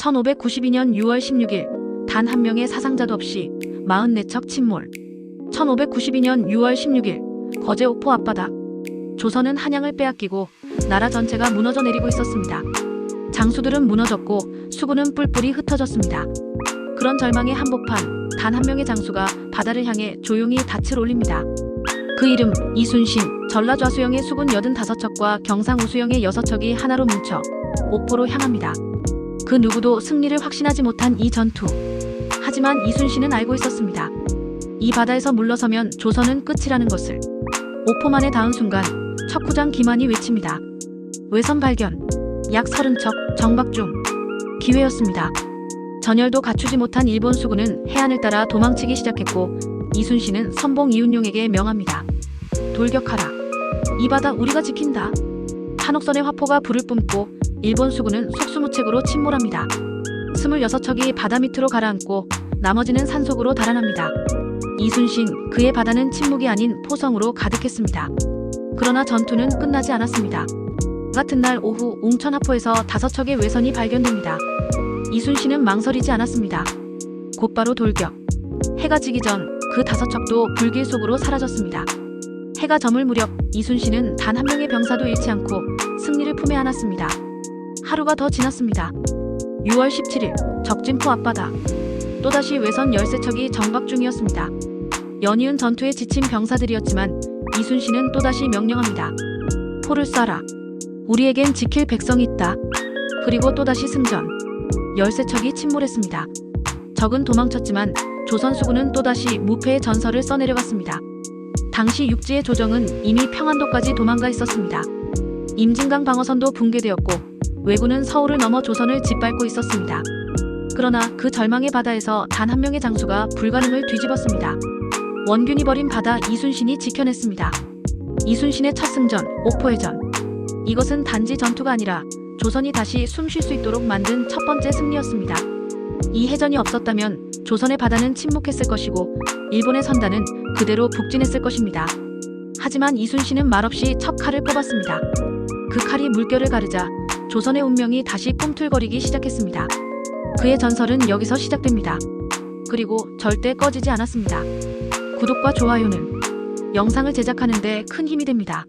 1592년 6월 16일 단 한 명의 사상자도 없이 44척 침몰. 1592년 6월 16일 거제 옥포 앞바다. 조선은 한양을 빼앗기고 나라 전체가 무너져 내리고 있었습니다. 장수들은 무너졌고 수군은 뿔뿔이 흩어졌습니다. 그런 절망의 한복판 단 한 명의 장수가 바다를 향해 조용히 닻을 올립니다. 그 이름 이순신 전라좌수영의 수군 85척과 경상우수영의 6척이 하나로 뭉쳐 옥포로 향합니다. 그 누구도 승리를 확신하지 못한 이 전투. 하지만 이순신은 알고 있었습니다. 이 바다에서 물러서면 조선은 끝이라는 것을. 옥포만에 닿은 순간 척후장 기만이 외칩니다. 외선 발견. 약 30척 정박 중. 기회였습니다. 전열도 갖추지 못한 일본 수군은 해안을 따라 도망치기 시작했고 이순신은 선봉 이운용에게 명합니다. 돌격하라. 이 바다 우리가 지킨다. 한옥선의 화포가 불을 뿜고 일본 수군은 속수무책으로 침몰합니다. 26척이 바다 밑으로 가라앉고 나머지는 산속으로 달아납니다. 이순신, 그의 바다는 침묵이 아닌 포성으로 가득했습니다. 그러나 전투는 끝나지 않았습니다. 같은 날 오후 웅천하포에서 다섯 척의 외선이 발견됩니다. 이순신은 망설이지 않았습니다. 곧바로 돌격. 해가 지기 전 그 다섯 척도 불길 속으로 사라졌습니다. 해가 저물 무렵 이순신은 단 한 명의 병사도 잃지 않고 승리를 품에 안았습니다. 하루가 더 지났습니다. 6월 17일 적진포 앞바다. 또다시 외선 13척이 정박 중이었습니다. 연이은 전투에 지친 병사들이었지만 이순신은 또다시 명령합니다. 포를 쏴라. 우리에겐 지킬 백성이 있다. 그리고 또다시 승전. 13척이 침몰했습니다. 적은 도망쳤지만 조선 수군은 또다시 무패의 전설을 써내려갔습니다. 당시 육지의 조정은 이미 평안도까지 도망가 있었습니다. 임진강 방어선도 붕괴되었고 왜군은 서울을 넘어 조선을 짓밟고 있었습니다. 그러나 그 절망의 바다에서 단 한 명의 장수가 불가능을 뒤집었습니다. 원균이 버린 바다 이순신이 지켜냈습니다. 이순신의 첫 승전, 옥포해전. 이것은 단지 전투가 아니라 조선이 다시 숨 쉴 수 있도록 만든 첫 번째 승리였습니다. 이 해전이 없었다면 조선의 바다는 침묵했을 것이고 일본의 선단은 그대로 북진했을 것입니다. 하지만 이순신은 말없이 첫 칼을 뽑았습니다. 그 칼이 물결을 가르자 조선의 운명이 다시 꿈틀거리기 시작했습니다. 그의 전설은 여기서 시작됩니다. 그리고 절대 꺼지지 않았습니다. 구독과 좋아요는 영상을 제작하는데 큰 힘이 됩니다.